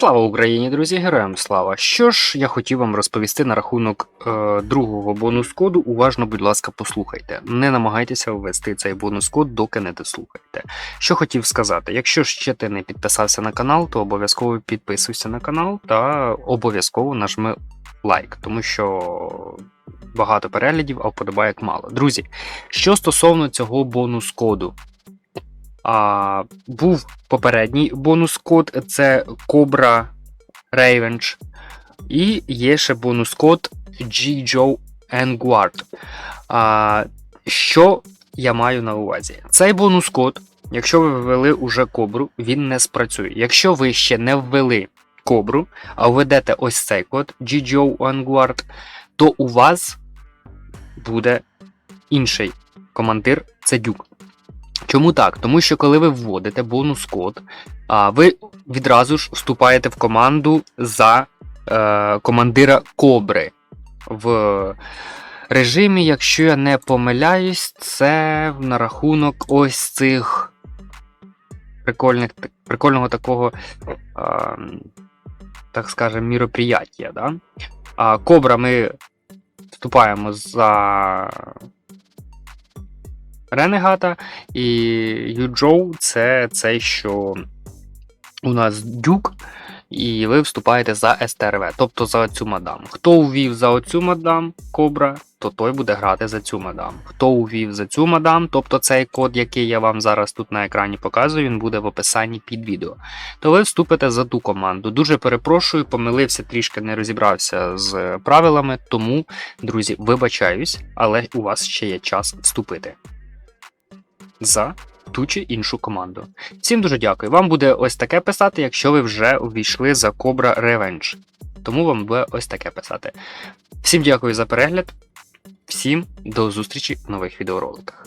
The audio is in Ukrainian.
Слава Україні, друзі, героям слава! Що ж я хотів вам розповісти на рахунок е, другого бонус-коду. Уважно, будь ласка, послухайте. Не намагайтеся ввести цей бонус-код, доки не дослухаєте. Що хотів сказати, якщо ще ти не підписався на канал, то обов'язково підписуйся на канал та обов'язково нажми лайк, тому що багато переглядів, а вподобайок мало. Друзі, що стосовно цього бонус-коду. А, був попередній бонус-код це Cobra Revenge. І є ще бонус-код G-Joe Guard. А, що я маю на увазі? Цей бонус-код, якщо ви ввели уже кобру, він не спрацює. Якщо ви ще не ввели кобру, а введете ось цей код G-Joe Guard, то у вас буде інший командир, це дюк. Чому так? Тому що коли ви вводите бонус-код, ви відразу ж вступаєте в команду за е, командира Кобри. В режимі, якщо я не помиляюсь, це на рахунок ось цих прикольних, прикольного такого, е, так скажемо, міроприяття. Да? А Кобра ми вступаємо за Ренегата, і Юджоу це цей, що у нас дюк, і ви вступаєте за СТРВ, тобто за цю мадам. Хто увів за оцю мадам Кобра, то той буде грати за цю мадам. Хто увів за цю мадам, тобто цей код, який я вам зараз тут на екрані показую, він буде в описанні під відео. То ви вступите за ту команду. Дуже перепрошую, помилився, трішки не розібрався з правилами, тому, друзі, вибачаюсь, але у вас ще є час вступити за ту чи іншу команду. Всім дуже дякую. Вам буде ось таке писати, якщо ви вже увійшли за Cobra Revenge. Тому вам буде ось таке писати. Всім дякую за перегляд. Всім до зустрічі в нових відеороликах.